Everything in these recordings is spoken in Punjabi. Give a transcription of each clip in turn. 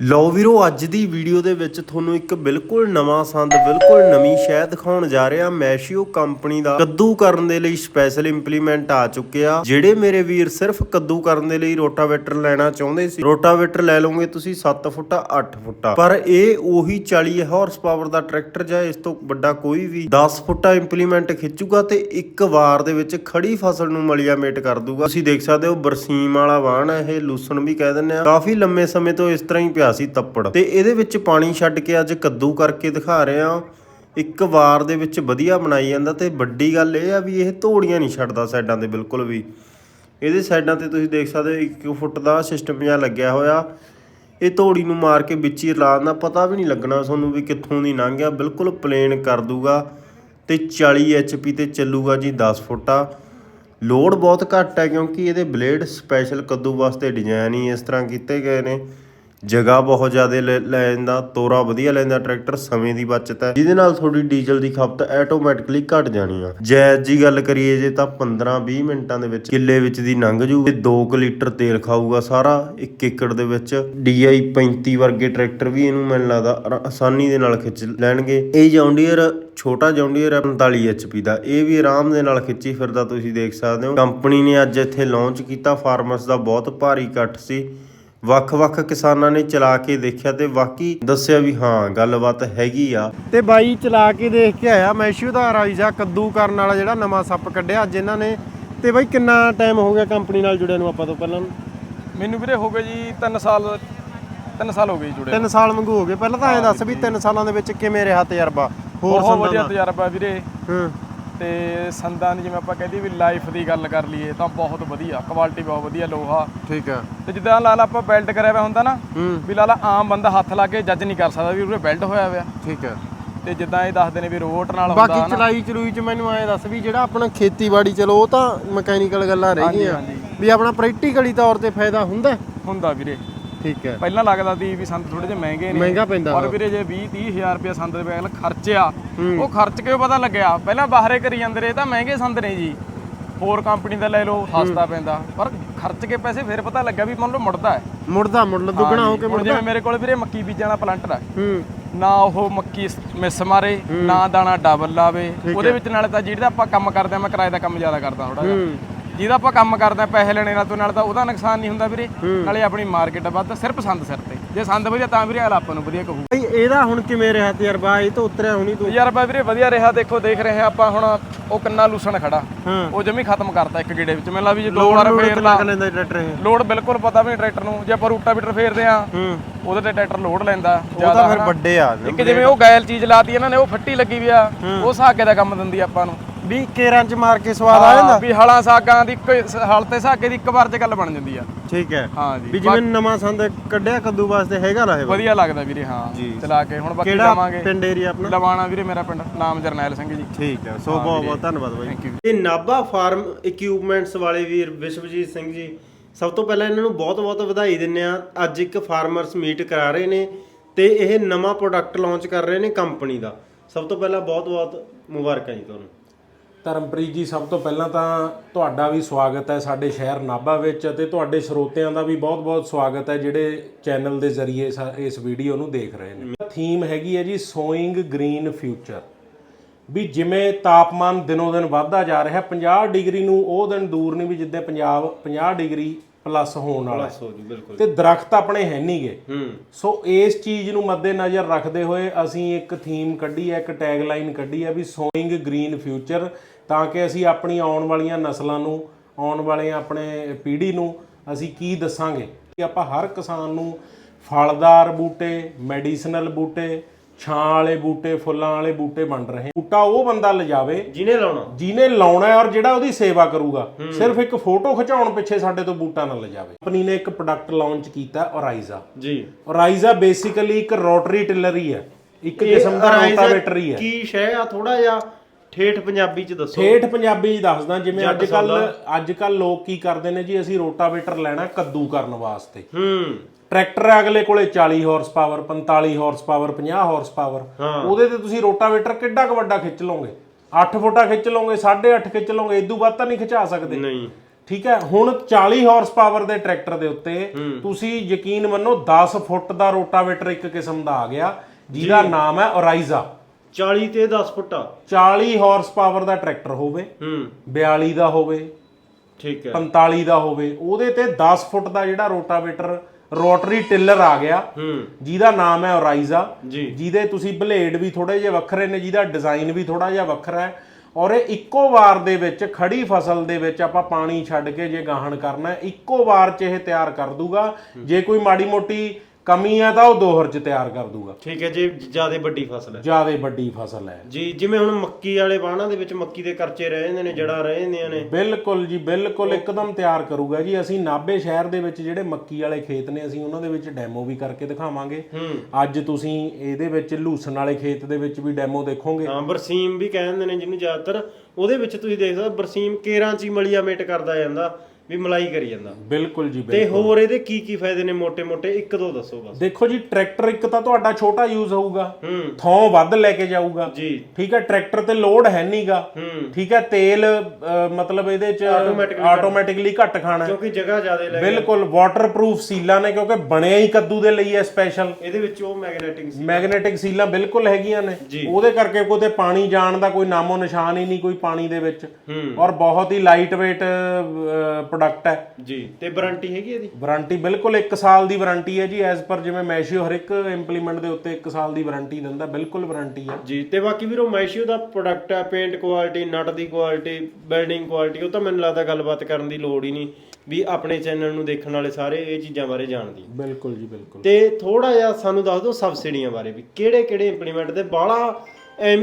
ਲਓ ਵੀਰੋ, ਅੱਜ ਦੀ ਵੀਡੀਓ ਦੇ ਵਿੱਚ ਤੁਹਾਨੂੰ ਇੱਕ ਬਿਲਕੁਲ ਨਵਾਂ ਸੰਦ, ਬਿਲਕੁਲ ਨਵੀਂ ਸ਼ੈ ਦਿਖਾਉਣ ਜਾ ਰਿਹਾ ਮੈਸ਼ੀਓ ਕੰਪਨੀ ਦਾ ਕੱਦੂ ਕਰਨ ਦੇ ਲਈ ਸਪੈਸ਼ਲ ਇੰਪਲੀਮੈਂਟ ਆ ਚੁੱਕਿਆ। ਜਿਹੜੇ ਮੇਰੇ ਵੀਰ ਸਿਰਫ ਕੱਦੂ ਕਰਨ ਦੇ ਲਈ ਰੋਟਾਵੇਟਰ ਲੈਣਾ ਚਾਹੁੰਦੇ ਸੀ, ਰੋਟਾਵੇਟਰ ਲੈ ਲਓਗੇ ਤੁਸੀਂ 7 ਫੁੱਟਾ 8 ਫੁੱਟਾ। ਪਰ ਇਹ ਉਹੀ 40 ਹਾਰਸ ਪਾਵਰ ਦਾ ਟਰੈਕਟਰ ਜਾਂ ਇਸ ਤੋਂ ਵੱਡਾ ਕੋਈ ਵੀ 10 ਫੁੱਟਾ ਇੰਪਲੀਮੈਂਟ ਖਿੱਚੂਗਾ ਤੇ ਇੱਕ ਵਾਰ ਦੇ ਵਿੱਚ ਖੜੀ ਫਸਲ ਨੂੰ ਮਲੀਆ ਮੇਟ ਕਰ ਦੂਗਾ। ਤੁਸੀਂ ਦੇਖ ਸਕਦੇ ਹੋ, ਬਰਸੀਮ ਵਾਲਾ ਵਾਹਣ ਹੈ ਇਹ, ਲੂਸਣ ਵੀ ਕਹਿ ਦਿੰਦੇ ਆ। ਕਾਫੀ ਲੰਮੇ ਸਮੇਂ ਤੋਂ ਇਸ ਤਰ੍ਹਾਂ ਹੀ ਪਿਆ ਸੀ ਤੱਪੜ। ਤੇ ਇਹਦੇ ਵਿੱਚ ਪਾਣੀ ਛੱਡ ਕੇ ਅੱਜ ਕੱਦੂ ਕਰਕੇ ਦਿਖਾ ਰਹੇ ਆ ਇੱਕ ਵਾਰ ਦੇ ਵਿੱਚ ਵਧੀਆ ਬਣਾਈ ਜਾਂਦਾ ਤੇ ਵੱਡੀ ਗੱਲ ਇਹ ਆ ਵੀ ਇਹ ਧੋੜੀਆਂ ਨਹੀਂ ਛੱਡਦਾ ਸਾਈਡਾਂ ਤੇ ਬਿਲਕੁਲ ਵੀ। ਇਹਦੇ ਸਾਈਡਾਂ ਤੇ ਤੁਸੀਂ ਦੇਖ ਸਕਦੇ ਹੋ 1 ਫੁੱਟ ਦਾ ਸਿਸਟਮ ਜਿਹਾ ਲੱਗਿਆ ਹੋਇਆ। ਇਹ ਧੋੜੀ ਨੂੰ ਮਾਰ ਕੇ ਵਿੱਚ ਹੀ ਰਲਾ ਦਿੰਦਾ, ਪਤਾ ਵੀ ਨਹੀਂ ਲੱਗਣਾ ਤੁਹਾਨੂੰ ਵੀ ਕਿੱਥੋਂ ਦੀ ਲੰਘ ਗਿਆ, ਬਿਲਕੁਲ ਪਲੇਨ ਕਰ ਦੂਗਾ। ਤੇ 40 ਐਚਪੀ ਤੇ ਚੱਲੂਗਾ ਜੀ 10 ਫੁੱਟਾ ਲੋਡ ਬਹੁਤ ਘੱਟ ਹੈ ਕਿਉਂਕਿ ਇਹਦੇ ਬਲੇਡ ਸਪੈਸ਼ਲ ਕੱਦੂ ਵਾਸਤੇ ਡਿਜ਼ਾਈਨ ਹੀ ਇਸ ਤਰ੍ਹਾਂ ਕੀਤੇ ਗਏ ਨੇ। ਜਗ੍ਹਾ ਬਹੁਤ ਜ਼ਿਆਦਾ ਲੈ ਲੈ ਜਾਂਦਾ ਤੋਰਾ ਵਧੀਆ ਲੈਂਦਾ ਟਰੈਕਟਰ, ਸਮੇਂ ਦੀ ਬਚਤ ਹੈ। ਜਿਹਦੇ ਨਾਲ ਤੁਹਾਡੀ ਡੀਜ਼ਲ ਦੀ ਖਪਤ ਆਟੋਮੈਟਿਕਲੀ ਘਟ ਜਾਣੀ ਆ। ਜੈਜ਼ ਜੀ ਗੱਲ ਕਰੀਏ ਜੇ ਤਾਂ 15-20 ਮਿੰਟਾਂ ਦੇ ਵਿੱਚ ਕਿੱਲੇ ਵਿੱਚ ਦੀ ਲੰਘ ਜੂ ਤੇ 2 ਲੀਟਰ ਤੇਲ ਖਾਊਗਾ ਸਾਰਾ 1 ਏਕੜ ਦੇ ਵਿੱਚ। DI 35 ਵਰਗੇ ਟਰੈਕਟਰ ਵੀ ਇਹਨੂੰ ਮੈਨੂੰ ਲੱਗਦਾ ਆਰਾ- ਆਸਾਨੀ ਦੇ ਨਾਲ ਖਿੱਚ ਲੈਣਗੇ। ਇਹ ਜੌਂਡੀਅਰ, ਛੋਟਾ ਜੌਂਡੀਅਰ ਹੈ 45 HP ਦਾ। ਇਹ ਵੀ ਆਰਾਮ ਦੇ ਨਾਲ ਖਿੱਚੀ ਫਿਰਦਾ, ਤੁਸੀਂ ਦੇਖ ਸਕਦੇ ਹੋ। ਕੰਪਨੀ ਨੇ ਅੱਜ ਇੱਥੇ ਲਾਂਚ ਕੀਤਾ, ਫਾਰਮਰਸ ਦਾ ਬਹੁਤ ਭਾਰੀ ਇਕੱਠ ਸੀ। ਵੱਖ-ਵੱਖ ਕਿਸਾਨਾਂ ਨੇ ਚਲਾ ਕੇ ਦੇਖਿਆ ਤੇ ਵਾਕਈ ਦੱਸਿਆ ਵੀ ਹਾਂ ਗੱਲਬਾਤ ਹੈਗੀ ਆ। ਤੇ ਬਾਈ ਚਲਾ ਕੇ ਦੇਖ ਕੇ ਆਇਆ ਮੈਸ਼ੂ ਦਾ ਰਾਈਜ਼ਾ ਕੱਦੂ ਕਰਨ ਵਾਲਾ ਜਿਹੜਾ ਨਵਾਂ ਸੱਪ ਕੱਢਿਆ ਅੱਜ ਇਹਨਾਂ ਨੇ। ਤੇ ਬਾਈ ਕਿੰਨਾ ਟਾਈਮ ਹੋ ਗਿਆ ਕੰਪਨੀ ਨਾਲ ਜੁੜਿਆ ਨੂੰ ਆਪਾਂ ਤੋਂ ਪਹਿਲਾਂ? ਮੈਨੂੰ ਵੀਰੇ ਹੋ ਗਏ ਜੀ 3 ਸਾਲ 3 ਸਾਲ ਹੋ ਗਏ ਜੀ ਜੁੜੇ 3 ਸਾਲ ਵਾਂਗੂ ਹੋ ਗਏ। ਪਹਿਲਾਂ ਤਾਂ ਐਂ ਦੱਸ ਵੀ 3 ਸਾਲਾਂ ਦੇ ਵਿੱਚ ਕਿਵੇਂ ਰਿਹਾ ਤਜਰਬਾ? ਹੋਰ ਬਹੁਤ ਵਧੀਆ ਤਜਰਬਾ ਵੀਰੇ। ਹੂੰ। ਤੇ ਸੰਦਾਂ ਦੀ ਜਿਵੇਂ ਆਪਾਂ ਕਹਿੰਦੇ ਵੀ ਲਾਈਫ ਦੀ ਗੱਲ ਕਰ ਲਈਏ ਤਾਂ ਬਹੁਤ ਵਧੀਆ ਕੁਆਲਿਟੀ ਬਹੁਤ ਵਧੀਆ ਲੋਹਾ। ਠੀਕ ਆ। ਤੇ ਜਿੱਦਾਂ ਲਾ ਲਾ ਆਪਾਂ ਬੈਲਟ ਕਰਿਆ ਹੋਇਆ ਹੁੰਦਾ ਨਾ ਹੂੰ। ਵੀ ਲਾ ਲਾ ਆਮ ਬੰਦਾ ਹੱਥ ਲਾ ਕੇ ਜੱਜ ਨਹੀਂ ਕਰ ਸਕਦਾ ਵੀ ਉਹਦੇ ਬੈਲਟ ਹੋਇਆ ਹੋਇਆ। ਠੀਕ ਆ। ਤੇ ਜਿੱਦਾਂ ਇਹ ਦੱਸਦੇ ਨੇ ਵੀ ਰੋਟ ਨਾਲ ਹੁੰਦਾ ਬਾਕੀ ਚਲਾਈ ਚਲੂਈ ਚ ਮੈਨੂੰ ਐਂ ਦੱਸ ਵੀ ਜਿਹੜਾ ਆਪਣਾ ਖੇਤੀਬਾੜੀ ਚਲੋ ਉਹ ਤਾਂ ਮਕੈਨੀਕਲ ਗੱਲਾਂ ਰਹਿ ਗਈਆਂ। ਵੀ ਆਪਣਾ ਪ੍ਰੈਕਟੀਕਲੀ ਤੌਰ ਤੇ ਫਾਇਦਾ ਹੁੰਦਾ। ਹੁੰਦਾ ਵੀਰੇ। ਠੀਕ ਹੈ। ਪਹਿਲਾਂ ਲੱਗਦਾ ਸੀ ਵੀ ਸੰਦ ਥੋੜੇ ਜਿਹੇ ਮਹਿੰਗੇ ਨੇ ਮਹਿੰਗਾ ਪੈਂਦਾ ਔਰ ਵੀਰੇ ਜੇ 20 30000 ਰੁਪਏ ਸੰਦ ਦੇ ਬੈਲ ਖਰਚਿਆ ਉਹ ਖਰਚ ਕੇ ਪਤਾ ਲੱਗਿਆ? ਪਹਿਲਾਂ ਬਾਹਰੇ ਕਰੀ ਜਾਂਦੇ ਰਹੇ ਤਾਂ ਮਹਿੰਗੇ ਸੰਦ ਨੇ ਜੀ। ਹੋਰ ਕੰਪਨੀ ਦਾ ਲੈ ਲਓ ਸਸਤਾ ਪੈਂਦਾ। ਪਰ ਖਰਚ ਕੇ ਪੈਸੇ ਫਿਰ ਪਤਾ ਲੱਗਿਆ ਵੀ ਮੰਨ ਲਓ ਮੁੜਦਾ ਹੈ। ਮੁੜਦਾ ਮੁੜਦਾ ਦੁੱਗਣਾ ਹੋ ਕੇ ਮੁੜਦਾ। ਜਿਵੇਂ ਮੇਰੇ ਕੋਲ ਵੀਰੇ ਮੱਕੀ ਬੀਜਣ ਵਾਲਾ ਪਲਾਂਟਰ ਹੈ। ਹੂੰ। ਨਾ ਉਹ ਮੱਕੀ ਮਿਸ ਮਾਰੇ ਨਾ ਦਾਣਾ ਡਬਲ ਲਾਵੇ। ਉਹਦੇ ਵਿੱਚ ਨਾਲੇ ਤਾਂ ਜਿਹੜਾ ਆਪਾਂ ਕੰਮ ਕਰਦੇ ਆ ਮੈਂ ਕਿਰਾਏ ਦਾ ਕੰਮ ਜ਼ਿਆਦਾ ਕਰਦਾ ਥੋੜਾ ਜਿਹਾ। ਜਿਹਦਾ ਆਪਾਂ ਕੰਮ ਕਰਦੇ ਆ ਪੈਸੇ ਲੈਣੇ ਨਾਲ ਤੋਂ ਨਾਲ ਤਾਂ ਉਹਦਾ ਨੁਕਸਾਨ ਨਹੀਂ ਹੁੰਦਾ ਵੀਰੇ। ਨਾਲੇ ਆਪਣੀ ਮਾਰਕੀਟ ਵੱਧ ਸਿਰਫ ਸੰਦ ਸਿਰ ਤੇ। ਜੇ ਸੰਦ ਵਧੀਆ ਤਾਂ ਵੀਰੇ ਆਪਾਂ ਨੂੰ ਵਧੀਆ ਕਹੂ। ਬਈ ਇਹਦਾ ਹੁਣ ਕਿਵੇਂ ਰਿਹਾ ਤਜਰਬਾ? ਇਹ ਤਾਂ ਉਤਰਿਆ ਹੁਣੀ ਤੂੰ। ਯਾਰ ਬਾ ਵੀਰੇ ਵਧੀਆ ਰਿਹਾ ਦੇਖੋ ਦੇਖ ਰਹੇ ਆ ਆਪਾਂ ਹੁਣ ਉਹ ਕੰਨਾ ਲੂਸਣ ਖੜਾ। ਉਹ ਜਮੀ ਖਤਮ ਕਰਤਾ ਇੱਕ ਗੇੜੇ ਵਿੱਚ। ਮੈਨੂੰ ਲਾ ਵੀ ਜੇ ਦੋ ਵਾਰ ਫੇਰ ਕਿੰਨਾ ਲਾ ਕੁ ਲੈਂਦਾ ਟਰੈਕਟਰ ਇਹ। ਲੋਡ ਬਿਲਕੁਲ ਪਤਾ ਵੀ ਨਹੀਂ ਟਰੈਕਟਰ ਨੂੰ। ਜੇ ਆਪਾਂ ਰੂਟਾ ਬੀਟਰ ਫੇਰਦੇ ਆ ਉਹਦੇ ਤੇ ਟਰੈਕਟਰ ਲੋਡ ਲੈਂਦਾ। ਉਹ ਤਾਂ ਜ਼ਿਆਦਾ ਫਿਰ। ਵੱਡੇ ਆ। ਇੱਕ ਜਿਵੇਂ ਉਹ ਗੈਲ ਚੀਜ਼ ਲਾਤੀ ਇਹਨਾਂ ਨੇ ਉਹ ਫੱਟੀ ਲੱਗੀ ਵੀ ਆ। ਉਹ ਸਾਗੇ ਦਾ ਕੰਮ ਦਿੰਦੀ ਆਪਾਂ ਨੂੰ। ਵੀ ਕੇਰਾਂ ਚ ਮਾਰ ਕੇ ਸਵਾਦ ਆ ਜਾਂਦਾ? ਵੀ ਹਲਾਂ ਸਾਗਾਂ ਦੀ ਇੱਕ ਹਲ ਤੇ ਸਾਗੇ ਦੀ ਇੱਕ ਵਾਰ ਚ ਗੱਲ ਬਣ ਜਾਂਦੀ ਆ। ਠੀਕ ਹੈ। ਹਾਂ ਜੀ ਵੀ ਜਿਵੇਂ ਨਵਾਂ ਸੰਦ ਕੱਢਿਆ ਕੱਦੂ ਵਾਸਤੇ ਹੈਗਾ ਇਹ ਵਧੀਆ ਲੱਗਦਾ ਵੀਰੇ ਹਾਂ। ਚਲਾ ਕੇ ਹੁਣ ਬਾਕੀ ਕਿਹੜਾ ਜਾਵਾਂਗੇ। ਪਿੰਡ ਏਰੀਆ ਆਪਣਾ? ਲਵਾਣਾ ਵੀਰੇ ਮੇਰਾ ਪਿੰਡ ਨਾਮ ਜਰਨੈਲ ਸਿੰਘ ਜੀ। ਠੀਕ ਹੈ ਸੋ ਬਹੁਤ ਬਹੁਤ ਧੰਨਵਾਦ ਬਾਈ। Thank you. ਇਹ ਨਾਭਾ ਫਾਰਮ ਇਕਵਿਪਮੈਂਟਸ ਵਾਲੇ ਵੀਰ ਵਿਸ਼ਵਜੀਤ ਸਿੰਘ ਜੀ ਸਭ ਤੋਂ ਪਹਿਲਾਂ ਇਹਨਾਂ ਨੂੰ ਬਹੁਤ-ਬਹੁਤ ਵਧਾਈ ਦਿੰਨੇ ਆ ਅੱਜ ਇੱਕ ਫਾਰਮਰਸ ਮੀਟ ਕਰਾ ਰਹੇ ਨੇ ਤੇ ਇਹ ਨਵਾਂ ਪ੍ਰੋਡਕਟ ਲਾਂਚ ਕਰ ਰਹੇ ਨੇ ਕੰਪਨੀ ਦਾ। ਸਭ ਤੋਂ ਪਹਿਲਾਂ ਬਹੁਤ-ਬਹੁਤ ਮੁਬਾਰਕਾਂ ਜੀ ਤੁਹਾਨੂੰ। ਧਰਮਪ੍ਰੀਤ ਜੀ ਸਭ ਤੋਂ ਪਹਿਲਾਂ ਤਾਂ ਤੁਹਾਡਾ ਵੀ ਸਵਾਗਤ ਹੈ ਸਾਡੇ ਸ਼ਹਿਰ ਨਾਭਾ ਵਿੱਚ ਅਤੇ ਤੁਹਾਡੇ ਸਰੋਤਿਆਂ ਦਾ ਵੀ ਬਹੁਤ-ਬਹੁਤ ਸਵਾਗਤ ਹੈ ਜਿਹੜੇ ਚੈਨਲ ਦੇ ਜ਼ਰੀਏ ਇਸ ਵੀਡੀਓ ਨੂੰ ਦੇਖ ਰਹੇ ਨੇ। ਥੀਮ ਹੈਗੀ ਹੈ ਜੀ ਸੋਇੰਗ ਗ੍ਰੀਨ ਫਿਊਚਰ। ਵੀ ਜਿਵੇਂ ਤਾਪਮਾਨ ਦਿਨੋਂ ਦਿਨ ਵੱਧਦਾ ਜਾ ਰਿਹਾ 50 ਡਿਗਰੀ ਨੂੰ ਉਹ ਦਿਨ ਦੂਰ ਨਹੀਂ ਵੀ ਜਿੱਦੇ ਪੰਜਾਬ 50 ਡਿਗਰੀ ਪਲੱਸ ਹੋਣ ਵਾਲਾ ਹੈ। ਸੋ ਜੀ ਬਿਲਕੁਲ। ਤੇ ਦਰਖਤ ਆਪਣੇ ਹੈ ਨਹੀਂਗੇ ਹੂੰ ਸੋ ਇਸ ਚੀਜ਼ ਨੂੰ ਮੱਦੇਨਜ਼ਰ ਰੱਖਦੇ ਹੋਏ ਅਸੀਂ ਇੱਕ ਥੀਮ ਕੱਢੀ ਹੈ ਇੱਕ ਟੈਗਲਾਈਨ ਕੱਢੀ ਹੈ ਵੀ ਸੋਇੰਗ ਗ੍ਰੀਨ ਫਿਊਚਰ। ਤਾਂ ਕਿ ਅਸੀਂ ਆਪਣੀ ਆਉਣ ਵਾਲੀਆਂ ਨਸਲਾਂ ਨੂੰ ਆਉਣ ਵਾਲੇ ਆਪਣੇ ਪੀੜ੍ਹੀ ਨੂੰ ਅਸੀਂ ਕੀ ਦੱਸਾਂਗੇ? ਕਿ ਆਪਾਂ ਹਰ ਕਿਸਾਨ ਨੂੰ ਫਲਦਾਰ ਬੂਟੇ ਮੈਡੀਸਨਲ ਬੂਟੇ ਛਾਂ ਵਾਲੇ ਬੂਟੇ ਫੁੱਲਾਂ ਵਾਲੇ ਬੂਟੇ ਵੰਡ ਰਹੇ। ਬੂਟਾ ਉਹ ਬੰਦਾ ਲਿਜਾਵੇ ਜਿਹਨੇ ਲਾਉਣਾ। ਜਿਹਨੇ ਲਾਉਣਾ ਹੈ ਔਰ ਜਿਹੜਾ ਉਹਦੀ ਸੇਵਾ ਕਰੂਗਾ। ਸਿਰਫ ਇੱਕ ਫੋਟੋ ਖਿਚਾਉਣ ਪਿੱਛੇ ਸਾਡੇ ਤੋਂ ਬੂਟਾ ਨਾ ਲਿਜਾਵੇ। ਕੰਪਨੀ ਨੇ ਇੱਕ ਪ੍ਰੋਡਕਟ ਲਾਂਚ ਕੀਤਾ ਔਰਾਈਜ਼ਾ ਜੀ। ਔਰਾਈਜ਼ਾ ਬੇਸਿਕਲੀ ਇੱਕ ਰੋਟਰੀ ਟਿਲਰ ਹੀ ਹੈ। ਇੱਕ ਕਿਸਮ ਦਾ ਰੋਟਾਵੇਟਰ ਹੀ ਹੈ। ਕੀ ਸ਼ੈ ਆ? ਥੋੜਾ ਜਿਹਾ ਠੇਠ ਪੰਜਾਬੀ ਚ ਦੱਸੋ। ਠੇਠ ਪੰਜਾਬੀ ਚ ਦੱਸਦਾ ਜਿਵੇਂ ਅੱਜ ਕੱਲ ਅੱਜ ਕੱਲ ਲੋਕ ਕੀ ਕਰਦੇ ਨੇ ਜੀ ਅਸੀਂ ਰੋਟਾਵੇਟਰ ਲੈਣਾ ਕੱਦੂ ਕਰਨ ਵਾਸਤੇ। ਹੂੰ। ਟਰੈਕਟਰ ਅਗਲੇ ਕੋਲੇ 40 horse power 45 horse power 50 horse power ਉਹਦੇ ਤੇ ਤੁਸੀਂ ਰੋਟਾਵੇਟਰ ਕਿੱਡਾ ਕੁ ਵੱਡਾ ਖਿੱਚ ਲਓਗੇ? 8 ਫੁੱਟਾ ਖਿੱਚ ਲਓਗੇ 8.5 ਖਿੱਚ ਲਓਗੇ ਇਦੋਂ ਵੱਧ ਤਾਂ ਨਹੀਂ ਖਿਚਾ ਸਕਦੇ। ਨਹੀਂ। ਠੀਕ ਹੈ ਹੁਣ 40 ਹਾਰਸ ਪਾਵਰ ਦੇ ਟਰੈਕਟਰ ਦੇ ਉੱਤੇ ਤੁਸੀਂ ਯਕੀਨ ਮੰਨੋ 10 ਫੁੱਟ ਦਾ ਰੋਟਾਵੇਟਰ ਇੱਕ ਕਿਸਮ ਦਾ ਆ ਗਿਆ ਜਿਹਦਾ ਨਾਮ ਹੈ ਔਰਾਈਜ਼ਾ 40 ਤੇ 10 ਫੁੱਟਾ। 40 ਹਾਰਸ ਪਾਵਰ ਦਾ ਟਰੈਕਟਰ ਹੋਵੇ ਹੂੰ। 42 ਦਾ ਹੋਵੇ ਠੀਕ ਹੈ। 45 ਦਾ ਹੋਵੇ ਉਹਦੇ ਤੇ 10 ਫੁੱਟ ਦਾ ਜਿਹੜਾ ਰੋਟਾਵੇਟਰ ਰੋਟਰੀ ਟਿਲਰ ਆ ਗਿਆ। ਹੂੰ। ਜਿਹਦਾ ਨਾਮ ਹੈ ਔਰਾਈਜ਼ਾ ਜੀ। ਜਿਹਦੇ ਤੁਸੀਂ ਬਲੇਡ ਵੀ ਥੋੜੇ ਜਿਹਾ ਵੱਖਰੇ ਨੇ ਜਿਹਦਾ ਡਿਜ਼ਾਈਨ ਵੀ ਥੋੜਾ ਜਿਹਾ ਵੱਖਰਾ ਹੈ। ਔਰ ਇਹ ਇੱਕੋ ਵਾਰ ਦੇ ਵਿੱਚ ਖੜੀ ਫਸਲ ਦੇ ਵਿੱਚ ਆਪਾਂ ਪਾਣੀ ਛੱਡ ਕੇ ਜੇ ਗਾਹਣ ਕਰਨਾ ਹੈ ਇੱਕੋ ਵਾਰ 'ਚ ਇਹ ਤਿਆਰ ਕਰ ਦੂਗਾ। ਜੇ ਕੋਈ ਮਾੜੀ ਮੋਟੀ ਕਮੀ ਹੈ ਤਾਂ ਉਹ ਦੋਹਰ 'ਚ ਤਿਆਰ ਕਰ ਦੂਗਾ। ਠੀਕ ਹੈ ਜੇ ਜ਼ਿਆਦਾ ਵੱਡੀ ਫਸਲ ਹੈ। ਜ਼ਿਆਦਾ ਵੱਡੀ ਫਸਲ ਹੈ। ਜੀ ਜਿਵੇਂ ਹੁਣ ਮੱਕੀ ਵਾਲੇ ਬਾਣਾ ਦੇ ਵਿੱਚ ਮੱਕੀ ਦੇ ਕਰਚੇ ਰਹਿ ਜਾਂਦੇ ਨੇ ਜੜਾਂ ਰਹਿ ਜਾਂਦੀਆਂ ਨੇ। ਬਿਲਕੁਲ ਜੀ ਬਿਲਕੁਲ ਇੱਕਦਮ ਤਿਆਰ ਕਰੂਗਾ ਜੀ। ਅਸੀਂ ਨਾਭੇ ਸ਼ਹਿਰ ਦੇ ਵਿੱਚ ਜਿਹੜੇ ਮੱਕੀ ਵਾਲੇ ਖੇਤ ਨੇ ਅਸੀਂ ਉਹਨਾਂ ਦੇ ਵਿੱਚ ਡੈਮੋ ਵੀ ਕਰਕੇ ਦਿਖਾਵਾਂਗੇ। ਅੱਜ ਤੁਸੀਂ ਇਹਦੇ ਵਿੱਚ ਲੂਸਣ ਵਾਲੇ ਖੇਤ ਦੇ ਵਿੱਚ ਵੀ ਡੈਮੋ ਦੇਖੋਗੇ। ਹਾਂ ਬਰਸੀਮ ਵੀ ਕਹਿੰਦੇ ਨੇ ਜਿਹਨੂੰ ਜ਼ਿਆਦਾਤਰ। ਉਹਦੇ ਵਿੱਚ ਤੁਸੀਂ ਦੇਖ ਸਕਦੇ ਬਰਸੀਮ ਕੇਰਾਂ ਚ ਹੀ ਮਲੀਆਮੇਟ ਕਰਦਾ ਜਾਂਦਾ। ਵੀ ਮਲਾਈ ਕਰੀ ਜਾਂਦਾ। ਬਿਲਕੁਲ ਜੀ ਤੇ ਬਿਲਕੁਲ। ਹੋਰ ਇਹਦੇ ਕੀ ਕੀ ਫਾਇਦੇ ਨੇ ਮੋٹے-ਮੋٹے ਇੱਕ ਦੋ ਦੱਸੋ ਬਸ। ਦੇਖੋ ਜੀ ਟਰੈਕਟਰ ਇੱਕ ਤਾਂ ਤੁਹਾਡਾ ਛੋਟਾ ਯੂਜ਼ ਹੋਊਗਾ। ਹੂੰ। ਥੋਂ ਵੱਧ ਲੈ ਕੇ ਜਾਊਗਾ। ਜੀ। ਠੀਕ ਹੈ ਟਰੈਕਟਰ ਤੇ ਲੋਡ ਹੈ ਨਹੀਂਗਾ ਹੂੰ। ਠੀਕ ਹੈ ਤੇਲ ਮਤਲਬ ਇਹਦੇ ਚ ਆਟੋਮੈਟਿਕਲੀ ਘੱਟ। ਖਾਣਾ ਕਿਉਂਕਿ ਜਗ੍ਹਾ ਜ਼ਿਆਦਾ ਲੈ ਬਿਲਕੁਲ ਵਾਟਰਪ੍ਰੂਫ ਸੀਲਾਂ ਨੇ ਕਿਉਂਕਿ ਬਣਿਆ ਹੀ ਕੱਦੂ ਦੇ ਲਈ ਹੈ ਸਪੈਸ਼ਲ ਇਹਦੇ ਵਿੱਚ ਉਹ ਮੈਗਨੈਟਿਕ ਸੀ ਮੈਗਨੇਟਿਕ ਸੀਲਾਂ ਬਿਲਕੁਲ ਹੈਗੀਆਂ ਨੇ। ਉਹਦੇ ਕਰਕੇ ਕੋਈ ਪਾਣੀ ਜਾਣ ਦਾ ਕੋਈ ਨਾਮੋ ਨਿਸ਼ਾਨ ਹੀ ਨਹੀਂ ਕੋਈ ਪਾਣੀ ਦੇ ਵਿੱਚ। ਹੂੰ। ਔਰ ਬਹੁਤ ਹੀ ਲਾਈਟ ਵੇਟ ਪ੍ਰੋਡਕਟ ਹੈ। ਜੀ ਤੇ ਵਾਰੰਟੀ ਹੈਗੀ ਇਹਦੀ? ਵਾਰੰਟੀ ਬਿਲਕੁਲ 1 ਸਾਲ ਦੀ ਵਾਰੰਟੀ ਹੈ ਜੀ ਐਜ਼ ਪਰ ਜਿਵੇਂ ਮੈਸ਼ੀਓ ਹਰ ਇੱਕ ਇੰਪਲੀਮੈਂਟ ਦੇ ਉੱਤੇ 1 ਸਾਲ ਦੀ ਵਾਰੰਟੀ ਦਿੰਦਾ ਬਿਲਕੁਲ ਵਾਰੰਟੀ ਹੈ। ਜੀ ਤੇ ਬਾਕੀ ਵੀਰੋ ਮੈਸ਼ੀਓ ਦਾ ਪ੍ਰੋਡਕਟ ਹੈ ਪੇਂਟ ਕੁਆਲਿਟੀ ਨਟ ਦੀ ਕੁਆਲਿਟੀ ਬਿਲਡਿੰਗ ਕੁਆਲਿਟੀ ਉਹ ਤਾਂ ਮੈਨੂੰ ਲੱਗਦਾ ਗੱਲਬਾਤ ਕਰਨ ਦੀ ਲੋੜ ਹੀ ਨਹੀਂ ਵੀ ਆਪਣੇ ਚੈਨਲ ਨੂੰ ਦੇਖਣ ਵਾਲੇ ਸਾਰੇ ਇਹ ਚੀਜ਼ਾਂ ਬਾਰੇ ਜਾਣਦੇ। ਬਿਲਕੁਲ ਜੀ ਬਿਲਕੁਲ। ਤੇ ਥੋੜਾ ਜਿਹਾ ਸਾਨੂੰ ਦੱਸ ਦਿਓ ਸਬਸਿਡੀਆਂ ਬਾਰੇ ਵੀ ਕਿਹੜੇ ਕਿਹੜੇ ਇੰਪਲੀਮੈਂਟ ਦੇ ਬਾਲਾ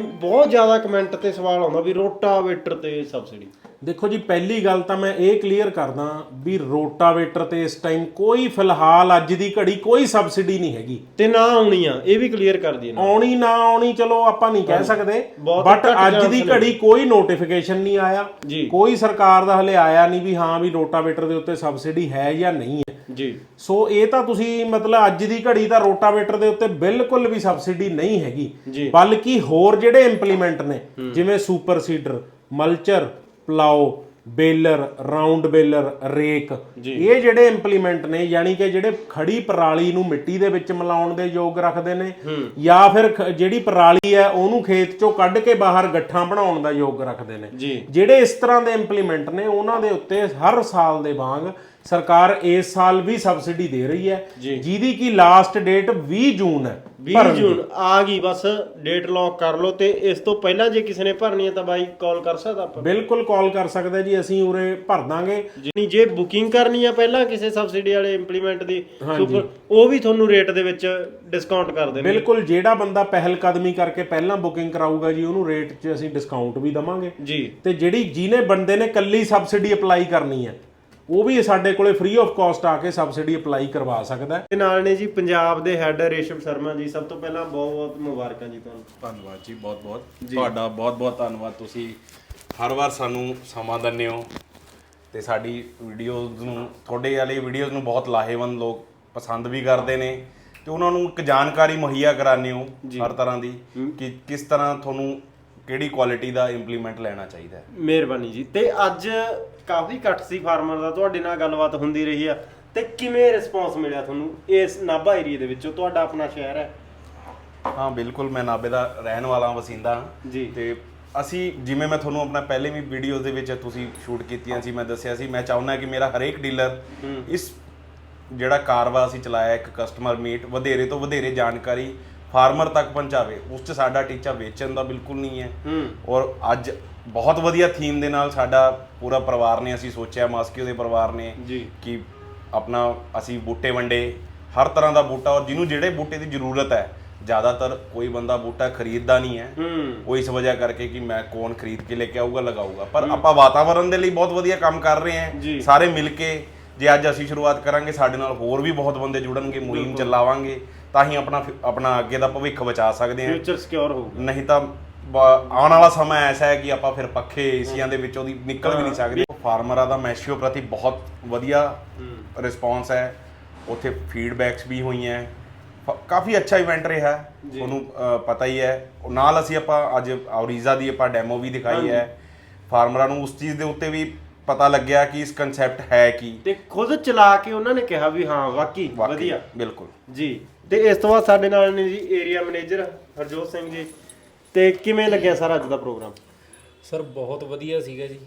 ਬਹੁਤ ਜ਼ਿਆਦਾ ਕਮੈਂਟ ਤੇ ਸਵਾਲ ਆਉਂਦਾ ਵੀ ਰੋਟਾਵੇਟਰ ਤੇ ਸਬਸਿਡੀ ਦੇਖੋ ਜੀ ਪਹਿਲੀ ਗੱਲ ਤਾਂ ਮੈਂ ਇਹ ਕਲੀਅਰ ਕਰਦਾ ਵੀ ਰੋਟਾਵੇਟਰ ਤੇ ਇਸ ਟਾਈਮ ਕੋਈ ਫਿਲਹਾਲ ਅੱਜ ਦੀ ਘੜੀ ਕੋਈ ਸਬਸਿਡੀ ਨਹੀਂ ਹੈਗੀ। ਤੇ ਨਾ ਆਉਣੀ ਆ ਇਹ ਵੀ ਕਲੀਅਰ ਕਰ ਦਈਏ ਆਉਣੀ ਨਾ ਆਉਣੀ ਚਲੋ ਆਪਾਂ ਨਹੀਂ ਕਹਿ ਸਕਦੇ ਬਹੁਤ ਬਟ ਘੱਟ ਅੱਜ ਦੀ chance ਨੇ। ਘੜੀ ਕੋਈ ਨੋਟੀਫਿਕੇਸ਼ਨ ਨਹੀਂ ਆਇਆ। ਜੀ। ਕੋਈ ਸਰਕਾਰ ਦਾ ਹਲੇ ਆਇਆ ਨਹੀਂ ਵੀ ਹਾਂ ਵੀ ਰੋਟਾਵੇਟਰ ਦੇ ਉੱਤੇ ਸਬਸਿਡੀ ਹੈ ਜਾਂ ਨਹੀਂ ਹੈ। ਜੀ। ਸੋ ਇਹ ਤਾਂ ਤੁਸੀਂ ਮਤਲਬ ਅੱਜ ਦੀ ਘੜੀ ਤਾਂ ਰੋਟਾਵੇਟਰ ਦੇ ਉੱਤੇ ਬਿਲਕੁਲ ਵੀ ਸਬਸਿਡੀ ਨਹੀਂ ਹੈਗੀ। ਬਲਕਿ ਹੋਰ ਜਿਹੜੇ ਇੰਪਲੀਮੈਂਟ ਨੇ ਜਿਵੇਂ super seeder mulcher plough baler round baler rake. ਇਹ ਜਿਹੜੇ ਇੰਪਲੀਮੈਂਟ ਨੇ ਯਾਨੀ ਕਿ ਜਿਹੜੇ ਖੜੀ ਪਰਾਲੀ ਨੂੰ ਮਿੱਟੀ ਦੇ ਵਿੱਚ ਮਿਲਾਉਣ ਦੇ ਯੋਗ ਰੱਖਦੇ ਨੇ ਜਾਂ ਫਿਰ ਜਿਹੜੀ ਪਰਾਲੀ ਹੈ ਉਹਨੂੰ ਖੇਤ ਚੋਂ ਕੱਢ ਕੇ ਬਾਹਰ ਗੱਠਾਂ ਬਣਾਉਣ ਦਾ ਯੋਗ ਰੱਖਦੇ ਨੇ। ਜਿਹੜੇ ਇਸ ਤਰ੍ਹਾਂ ਦੇ ਇੰਪਲੀਮੈਂਟ ਨੇ ਉਹਨਾਂ ਦੇ ਉੱਤੇ ਹਰ ਸਾਲ ਦੇ ਵਾਂਗ ਸਰਕਾਰ ਇਸ ਸਾਲ ਵੀ ਸਬਸਿਡੀ ਦੇ ਰਹੀ ਹੈ। ਜਿਹਦੀ ਕੀ ਲਾਸਟ ਡੇਟ 20 ਜੂਨ ਹੈ 20 ਜੂਨ ਆ ਗਈ ਬਸ ਡੇਟ ਲੌਕ ਕਰ ਲਓ ਤੇ ਇਸ ਤੋਂ ਪਹਿਲਾਂ ਜੇ ਕਿਸੇ ਨੇ ਭਰਨੀ ਹੈ ਤਾਂ ਬਾਈ ਕਾਲ ਕਰ ਸਕਦਾ ਆਪਾਂ। ਬਿਲਕੁਲ ਕਾਲ ਕਰ ਸਕਦਾ ਜੀ ਅਸੀਂ ਉਰੇ ਭਰ ਦਾਂਗੇ। ਜਿਨੀ ਜੇ ਬੁਕਿੰਗ ਕਰਨੀ ਆ ਪਹਿਲਾਂ ਕਿਸੇ ਸਬਸਿਡੀ ਵਾਲੇ ਇੰਪਲੀਮੈਂਟ ਦੀ ਸੁਪਰ ਉਹ ਵੀ ਤੁਹਾਨੂੰ ਰੇਟ ਦੇ ਵਿੱਚ ਡਿਸਕਾਊਂਟ ਕਰ ਦੇਣਗੇ। ਬਿਲਕੁਲ ਜਿਹੜਾ ਬੰਦਾ ਪਹਿਲ ਕਦਮੀ ਕਰਕੇ ਪਹਿਲਾਂ ਬੁਕਿੰਗ ਕਰਾਊਗਾ ਜੀ ਉਹਨੂੰ ਰੇਟ 'ਚ ਅਸੀਂ ਡਿਸਕਾਊਂਟ ਵੀ ਦਵਾਂਗੇ। ਜੀ। ਤੇ ਜਿਹੜੀ ਜਿਹਨੇ ਬੰਦੇ ਨੇ ਕੱਲੀ ਸਬਸਿਡੀ ਅਪਲਾਈ ਕਰਨੀ ਹੈ ਉਹ ਵੀ ਸਾਡੇ ਕੋਲੇ ਫ੍ਰੀ ਆਫ ਕਾਸਟ ਆ ਕੇ ਸਬਸਿਡੀ ਅਪਲਾਈ ਕਰਵਾ ਸਕਦਾ ਹੈ। ਤੇ ਨਾਲ ਨੇ ਜੀ ਪੰਜਾਬ ਦੇ ਹੈੱਡ ਰੇਸ਼ਮ ਸ਼ਰਮਾ ਜੀ ਸਭ ਤੋਂ ਪਹਿਲਾਂ ਬਹੁਤ ਬਹੁਤ ਮੁਬਾਰਕਾਂ ਜੀ ਤੁਹਾਨੂੰ। ਧੰਨਵਾਦ ਜੀ ਬਹੁਤ ਬਹੁਤ। ਤੁਹਾਡਾ ਬਹੁਤ ਬਹੁਤ ਧੰਨਵਾਦ। ਤੁਸੀਂ ਹਰ ਵਾਰ ਸਾਨੂੰ ਸਮਾਂ ਦਿੰਦੇ ਹੋ ਤੇ ਸਾਡੀ ਵੀਡੀਓਜ਼ ਨੂੰ ਤੁਹਾਡੇ ਵਾਲੀ ਵੀਡੀਓਜ਼ ਨੂੰ ਬਹੁਤ ਲਾਹੇਵੰਦ ਲੋਕ ਪਸੰਦ ਵੀ ਕਰਦੇ ਨੇ ਤੇ ਉਹਨਾਂ ਨੂੰ ਇੱਕ ਜਾਣਕਾਰੀ ਮੁਹੱਈਆ ਕਰਾਉਂਦੇ ਹੋ ਹਰ ਤਰ੍ਹਾਂ ਦੀ ਕਿ ਕਿਸ ਤਰ੍ਹਾਂ ਤੁਹਾਨੂੰ ਕਿਹੜੀ ਕੁਆਲਿਟੀ ਦਾ ਇੰਪਲੀਮੈਂਟ ਲੈਣਾ ਚਾਹੀਦਾ ਹੈ। ਮਿਹਰਬਾਨੀ ਜੀ। ਤੇ ਅੱਜ ਕਾਫੀ ਘੱਟ ਸੀ ਫਾਰਮਰ ਦਾ ਤੁਹਾਡੇ ਨਾਲ ਗੱਲਬਾਤ ਹੁੰਦੀ ਰਹੀ ਆ। ਤੇ ਕਿਵੇਂ ਰਿਸਪੌਂਸ ਮਿਲਿਆ ਤੁਹਾਨੂੰ ਇਸ ਨਾਭਾ ਏਰੀਆ ਦੇ ਵਿੱਚੋਂ? ਤੁਹਾਡਾ ਆਪਣਾ ਸ਼ਹਿਰ ਹੈ। ਹਾਂ ਬਿਲਕੁਲ ਮੈਂ ਨਾਬੇ ਦਾ ਰਹਿਣ ਵਾਲਾ ਹਾਂ, ਵਸਿੰਦਾ ਹਾਂ। ਜੀ। ਤੇ ਅਸੀਂ ਜਿਵੇਂ ਮੈਂ ਤੁਹਾਨੂੰ ਆਪਣਾ ਪਹਿਲੇ ਵੀ ਵੀਡੀਓਜ਼ ਦੇ ਵਿੱਚ ਤੁਸੀਂ ਸ਼ੂਟ ਕੀਤੀਆਂ ਸੀ ਮੈਂ ਦੱਸਿਆ ਸੀ ਮੈਂ ਚਾਹੁੰਦਾ ਕਿ ਮੇਰਾ ਹਰੇਕ ਡੀਲਰ ਇਸ ਜਿਹੜਾ ਕਾਰਵਾ ਅਸੀਂ ਚਲਾਇਆ ਇੱਕ ਕਸਟਮਰ ਮੀਟ ਵਧੇਰੇ ਤੋਂ ਵਧੇਰੇ ਜਾਣਕਾਰੀ ਫਾਰਮਰ ਤੱਕ ਪਹੁੰਚਾਵੇ ਉਸ 'ਚ ਸਾਡਾ ਟੀਚਾ ਵੇਚਣ ਦਾ ਬਿਲਕੁਲ ਨਹੀਂ ਹੈ। ਹੂੰ। ਔਰ ਅੱਜ ਬਹੁਤ ਵਧੀਆ ਥੀਮ ਦੇ ਨਾਲ ਸਾਡਾ ਪੂਰਾ ਪਰਿਵਾਰ ਨੇ ਅਸੀਂ ਸੋਚਿਆ ਮਾਸਕਿਓ ਦੇ ਪਰਿਵਾਰ ਨੇ ਜੀ। ਕਿ ਆਪਣਾ ਅਸੀਂ ਬੂਟੇ ਵੰਡੇ। ਹਰ ਤਰ੍ਹਾਂ ਦਾ ਬੂਟਾ ਔਰ ਜਿਹਨੂੰ ਜਿਹੜੇ ਬੂਟੇ ਦੀ ਜ਼ਰੂਰਤ ਹੈ ਜ਼ਿਆਦਾਤਰ ਕੋਈ ਬੰਦਾ ਬੂਟਾ ਖਰੀਦਦਾ ਨਹੀਂ ਹੈ। ਹੂੰ। ਉਹ ਇਸ ਵਜ੍ਹਾ ਕਰਕੇ ਕਿ ਮੈਂ ਕੌਣ ਖਰੀਦ ਕੇ ਲੈ ਕੇ ਆਊਗਾ ਲਗਾਊਗਾ। ਪਰ ਆਪਾਂ ਵਾਤਾਵਰਣ ਦੇ ਲਈ ਬਹੁਤ ਵਧੀਆ ਕੰਮ ਕਰ ਰਹੇ ਜੀ। ਹਾਂ ਸਾਰੇ ਮਿਲ ਕੇ ਜੇ ਅੱਜ ਅਸੀਂ ਸ਼ੁਰੂਆਤ ਕਰਾਂਗੇ ਸਾਡੇ ਨਾਲ ਹੋਰ ਵੀ ਬਹੁਤ ਬੰਦੇ ਜੁੜਨਗੇ ਮੁਹਿੰਮ ਚਲਾਵਾਂਗੇ। ਤਾਂ ਹੀ ਆਪਣਾ ਫਿ- ਆਪਣਾ ਅੱਗੇ ਦਾ ਭਵਿੱਖ ਬਚਾ ਸਕਦੇ ਹਾਂ। ਫਿਊਚਰ ਸਿਕਿਉਰ ਹੋਊਗਾ। ਨਹੀਂ ਤਾਂ ਆਉਣ ਵਾਲਾ ਸਮਾਂ ਐਸਾ ਹੈ ਕਿ ਆਪਾਂ ਫਿਰ ਪੱਖੇ ਏਸੀਆਂ ਦੇ ਵਿੱਚੋਂ ਦੀ ਨਿਕਲ ਵੀ ਨਹੀਂ ਸਕਦੇ। ਫਾਰਮਰਾਂ ਦਾ ਮੈਸ਼ੀਓ ਪ੍ਰਤੀ ਬਹੁਤ ਵਧੀਆ ਰਿਸਪੌਂਸ ਹੈ। ਉੱਥੇ ਫੀਡਬੈਕਸ ਵੀ ਹੋਈਆਂ ਕਾਫੀ ਅੱਛਾ ਇਵੈਂਟ ਰਿਹਾ। ਤੁਹਾਨੂੰ ਅ, ਪਤਾ ਹੀ ਹੈ। ਨਾਲ ਅਸੀਂ ਆਪਾਂ ਅੱਜ ਔਰੀਜ਼ਾ ਦੀ ਆਪਾਂ ਡੈਮੋ ਵੀ ਦਿਖਾਈ ਹੈ। ਫਾਰਮਰਾਂ ਨੂੰ ਉਸ ਚੀਜ਼ ਦੇ ਉੱਤੇ ਵੀ ਪਤਾ ਲੱਗਿਆ ਕਿ ਇਸ ਕਨਸੈਪਟ ਹੈ ਕੀ। ਤੇ ਖੁਦ ਚਲਾ ਕੇ ਉਹਨਾਂ ਨੇ ਕਿਹਾ ਵੀ ਹਾਂ ਵਾਕਈ, ਵਧੀਆ। ਬਿਲਕੁਲ। ਜੀ। ਤੇ ਇਸ ਤੋਂ ਬਾਅਦ ਸਾਡੇ ਨਾਲ ਨੇ ਜੀ ਏਰੀਆ ਮੈਨੇਜਰ ਹਰਜੋਤ ਸਿੰਘ ਜੀ। ਤੇ ਕਿਵੇਂ ਲੱਗਿਆ ਸਾਰਾ ਅੱਜ ਦਾ ਪ੍ਰੋਗਰਾਮ? ਸਰ ਬਹੁਤ ਵਧੀਆ ਸੀਗਾ ਜੀ।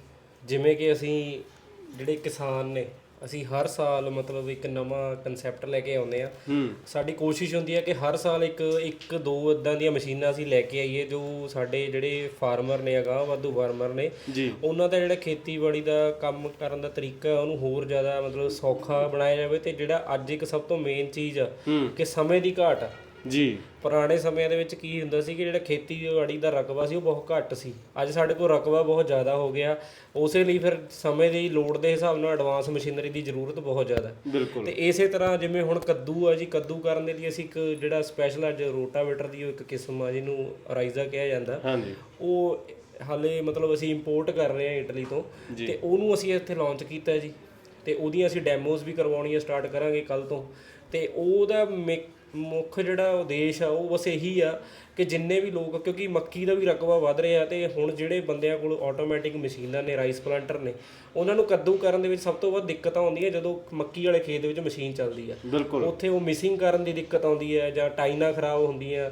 ਜਿਵੇਂ ਕਿ ਅਸੀਂ ਜਿਹੜੇ ਕਿਸਾਨ ਨੇ ਅਸੀਂ ਹਰ ਸਾਲ ਮਤਲਬ ਇੱਕ ਨਵਾਂ ਕਨਸੈਪਟ ਲੈ ਕੇ ਆਉਂਦੇ ਆ ਸਾਡੀ ਕੋਸ਼ਿਸ਼ ਹੁੰਦੀ ਹੈ ਕਿ ਹਰ ਸਾਲ ਇੱਕ ਇੱਕ ਦੋ ਇਦਾਂ ਦੀਆਂ ਮਸ਼ੀਨਾਂ ਅਸੀਂ ਲੈ ਕੇ ਆਈਏ ਜੋ ਸਾਡੇ ਜਿਹੜੇ ਫਾਰਮਰ ਨੇ ਅਗਾਂਹ ਵਾਧੂ ਫਾਰਮਰ ਨੇ ਉਹਨਾਂ ਦਾ ਜਿਹੜਾ ਖੇਤੀਬਾੜੀ ਦਾ ਕੰਮ ਕਰਨ ਦਾ ਤਰੀਕਾ ਉਹਨੂੰ ਹੋਰ ਜ਼ਿਆਦਾ ਮਤਲਬ ਸੌਖਾ ਬਣਾਇਆ ਜਾਵੇ ਤੇ ਜਿਹੜਾ ਅੱਜ ਇੱਕ ਸਭ ਤੋਂ ਮੇਨ ਚੀਜ਼ ਆ ਕਿ ਸਮੇਂ ਦੀ ਘਾਟ ਆ। ਜੀ। ਪੁਰਾਣੇ ਸਮਿਆਂ ਦੇ ਵਿੱਚ ਕੀ ਹੁੰਦਾ ਸੀ ਕਿ ਜਿਹੜਾ ਖੇਤੀਬਾੜੀ ਦਾ ਰਕਬਾ ਸੀ ਉਹ ਬਹੁਤ ਘੱਟ ਸੀ। ਅੱਜ ਸਾਡੇ ਕੋਲ ਰਕਬਾ ਬਹੁਤ ਜ਼ਿਆਦਾ ਹੋ ਗਿਆ। ਉਸੇ ਲਈ ਫਿਰ ਸਮੇਂ ਦੀ ਲੋੜ ਦੇ ਹਿਸਾਬ ਨਾਲ ਐਡਵਾਂਸ ਮਸ਼ੀਨਰੀ ਦੀ ਜ਼ਰੂਰਤ ਬਹੁਤ ਜ਼ਿਆਦਾ। ਬਿਲਕੁਲ। ਤੇ ਇਸੇ ਤਰ੍ਹਾਂ ਜਿਵੇਂ ਹੁਣ ਕੱਦੂ ਆ ਜੀ ਕੱਦੂ ਕਰਨ ਦੇ ਲਈ ਅਸੀਂ ਇੱਕ ਜਿਹੜਾ ਸਪੈਸ਼ਲ ਅੱਜ ਰੋਟਾਵੇਟਰ ਦੀ ਉਹ ਇੱਕ ਕਿਸਮ ਆ ਜਿਹਨੂੰ ਰਾਈਜ਼ਾ ਕਿਹਾ ਜਾਂਦਾ। ਹਾਂਜੀ। ਉਹ ਹਾਲੇ ਮਤਲਬ ਅਸੀਂ ਇੰਪੋਰਟ ਕਰ ਰਹੇ ਹਾਂ ਇਟਲੀ ਤੋਂ। ਤੇ ਉਹਨੂੰ ਅਸੀਂ ਇੱਥੇ ਲਾਂਚ ਕੀਤਾ ਜੀ। ਤੇ ਉਹਦੀਆਂ ਅਸੀਂ ਡੈਮੋਜ਼ ਵੀ ਕਰਵਾਉਣੀਆਂ ਸਟਾਰਟ ਕਰਾਂਗੇ ਕੱਲ ਤੋਂ। ਤੇ ਉਹਦਾ ਮੁੱਖ ਜਿਹੜਾ ਉਦੇਸ਼ ਆ ਉਹ ਬਸ ਇਹੀ ਆ ਕਿ ਜਿੰਨੇ ਵੀ ਲੋਕ ਕਿਉਂਕਿ ਮੱਕੀ ਦਾ ਵੀ ਰਕਬਾ ਵੱਧ ਰਿਹਾ ਤੇ ਹੁਣ ਜਿਹੜੇ ਬੰਦਿਆਂ ਕੋਲ ਆਟੋਮੈਟਿਕ ਮਸ਼ੀਨਾਂ ਨੇ ਰਾਈਸ ਪਲਾਂਟਰ ਨੇ ਉਹਨਾਂ ਨੂੰ ਕੱਦੂ ਕਰਨ ਦੇ ਵਿੱਚ ਸਭ ਤੋਂ ਵੱਧ ਦਿੱਕਤ ਆਉਂਦੀ ਹੈ ਜਦੋਂ ਮੱਕੀ ਵਾਲੇ ਖੇਤ ਦੇ ਵਿੱਚ ਮਸ਼ੀਨ ਚੱਲਦੀ ਬਿਲਕੁਲ। ਉੱਥੇ ਉਹ ਮਿਸਿੰਗ ਕਰਨ ਦੀ ਦਿੱਕਤ ਆਉਂਦੀ ਹੈ ਜਾਂ ਟਾਈਨਾਂ ਖਰਾਬ ਹੁੰਦੀਆਂ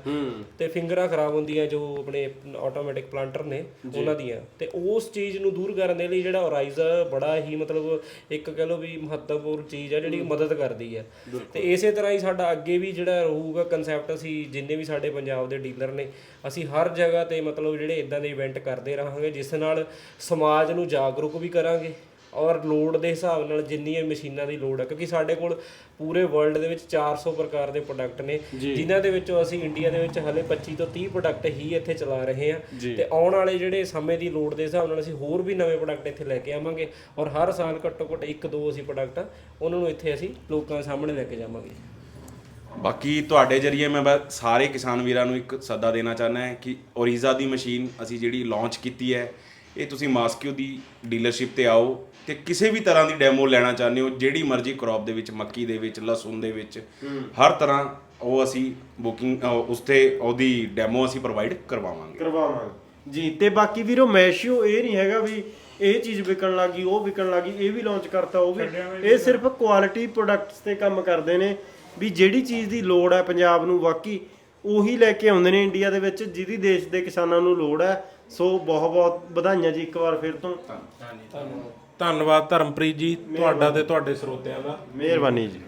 ਤੇ ਫਿੰਗਰਾਂ ਖਰਾਬ ਹੁੰਦੀਆਂ ਜੋ ਆਪਣੇ ਆਟੋਮੈਟਿਕ ਪਲਾਂਟਰ ਨੇ ਉਹਨਾਂ ਦੀਆਂ। ਤੇ ਉਸ ਚੀਜ਼ ਨੂੰ ਦੂਰ ਕਰਨ ਦੇ ਲਈ ਜਿਹੜਾ ਔਰਾਈਜ਼ਾ ਬੜਾ ਹੀ ਮਤਲਬ ਇੱਕ ਕਹ ਲਓ ਵੀ ਮਹੱਤਵਪੂਰਨ ਚੀਜ਼ ਹੈ ਜਿਹੜੀ ਮਦਦ ਕਰਦੀ ਹੈ ਤੇ ਇਸੇ ਤਰ੍ਹਾਂ ਹੀ ਸਾਡਾ ਅੱਗੇ ਵੀ ਜਿਹੜਾ ਰਹੂਗਾ ਕਨਸੈਪਟ ਅਸੀਂ ਜਿੰਨੇ ਵੀ ਸਾਡੇ ਪੰਜਾਬ ਦੇ ਡੀਲਰ ਨੇ। ਅਸੀਂ ਹਰ ਜਗ੍ਹਾ ਤੇ ਮਤਲਬ ਜਿਹੜੇ ਇਦਾਂ ਦੇ ਇਵੈਂਟ ਕਰਦੇ ਰਹਾਂਗੇ ਜਿਸ ਨਾਲ ਸਮਾਜ ਨੂੰ ਜਾਗਰੂਕ ਵੀ ਕਰਾਂਗੇ ਔਰ ਲੋਡ ਦੇ ਹਿਸਾਬ ਨਾਲ ਜਿੰਨੀਆਂ ਮਸ਼ੀਨਾਂ ਦੀ ਲੋਡ ਹੈ ਕਿਉਂਕਿ ਸਾਡੇ ਕੋਲ ਪੂਰੇ ਵਰਲਡ ਦੇ ਵਿੱਚ 400 ਪ੍ਰਕਾਰ ਦੇ ਪ੍ਰੋਡਕਟ ਨੇ ਜਿਨ੍ਹਾਂ ਦੇ ਵਿੱਚੋਂ ਅਸੀਂ ਇੰਡੀਆ ਦੇ ਵਿੱਚ ਹਲੇ 25 ਤੋਂ 30 ਪ੍ਰੋਡਕਟ ਹੀ ਇੱਥੇ ਚਲਾ ਰਹੇ ਹਾਂ। ਤੇ ਆਉਣ ਵਾਲੇ ਜਿਹੜੇ ਸਮੇਂ ਦੀ ਲੋਡ ਦੇ ਹਿਸਾਬ ਨਾਲ ਅਸੀਂ ਹੋਰ ਵੀ ਨਵੇਂ ਪ੍ਰੋਡਕਟ ਇੱਥੇ ਲੈ ਕੇ ਆਵਾਂਗੇ ਔਰ ਹਰ ਸਾਲ ਘੱਟੋ ਘੱਟ ਇੱਕ ਦੋ ਅਸੀਂ ਪ੍ਰੋਡਕਟ ਉਹਨਾਂ ਨੂੰ ਇੱਥੇ ਅਸੀਂ ਲੋਕਾਂ ਦੇ ਸਾਹਮਣੇ ਲੈ ਕੇ ਜਾਵਾਂਗੇ। ਬਾਕੀ ਤੁਹਾਡੇ ਜਰੀਏ ਮੈਂ ਬਸ ਸਾਰੇ ਕਿਸਾਨ ਵੀਰਾਂ ਨੂੰ ਇੱਕ ਸੱਦਾ ਦੇਣਾ ਚਾਹੁੰਦਾ ਹਾਂ ਕਿ ਓਰੀਜ਼ਾ ਦੀ ਮਸ਼ੀਨ ਅਸੀਂ ਜਿਹੜੀ ਲਾਂਚ ਕੀਤੀ ਹੈ ਇਹ ਤੁਸੀਂ ਮਾਸਕਿਓ ਦੀ ਡੀਲਰਸ਼ਿਪ ਤੇ ਆਓ ਤੇ ਕਿਸੇ ਵੀ ਤਰ੍ਹਾਂ ਦੀ ਡੈਮੋ ਲੈਣਾ ਚਾਹੁੰਦੇ ਹੋ ਜਿਹੜੀ ਮਰਜ਼ੀ ਕ੍ਰੌਪ ਦੇ ਵਿੱਚ ਮੱਕੀ ਦੇ ਵਿੱਚ ਲਸਣ ਦੇ ਵਿੱਚ ਹਰ ਤਰ੍ਹਾਂ ਉਹ ਅਸੀਂ ਬੁਕਿੰਗ ਉਸ ਤੇ ਉਹਦੀ ਡੈਮੋ ਅਸੀਂ ਪ੍ਰੋਵਾਈਡ ਕਰਵਾਵਾਂਗੇ। ਕਰਵਾਵਾਂਗੇ। ਜੀ ਤੇ ਬਾਕੀ ਵੀਰੋ ਮੈਸ਼ੀਓ ਇਹ ਨਹੀਂ ਹੈਗਾ ਵੀ ਇਹ ਚੀਜ਼ ਵਿਕਣ ਲੱਗੀ ਉਹ ਵਿਕਣ ਲੱਗੀ ਇਹ ਵੀ ਲਾਂਚ ਕਰਤਾ ਉਹ ਵੀ ਇਹ ਸਿਰਫ ਕੁਆਲਿਟੀ ਪ੍ਰੋਡਕਟਸ ਤੇ ਕੰਮ ਕਰਦੇ ਨੇ। ਵੀ ਜਿਹੜੀ ਚੀਜ਼ ਦੀ ਲੋੜ ਹੈ ਪੰਜਾਬ ਨੂੰ ਵਾਕਈ ਉਹੀ ਲੈ ਕੇ ਆਉਂਦੇ ਨੇ ਇੰਡੀਆ ਦੇ ਵਿੱਚ ਜਿਹਦੀ ਦੇਸ਼ ਦੇ ਕਿਸਾਨਾਂ ਨੂੰ ਲੋੜ ਹੈ। ਸੋ ਬਹੁਤ ਬਹੁਤ ਵਧਾਈਆਂ ਜੀ ਇੱਕ ਵਾਰ ਫਿਰ ਤੋਂ। ਧੰਨਵਾਦ ਧਰਮਪ੍ਰੀਤ ਜੀ ਤੁਹਾਡਾ ਤੇ ਤੁਹਾਡੇ ਸਰੋਤਿਆਂ ਦਾ। ਮਿਹਰਬਾਨੀ ਜੀ।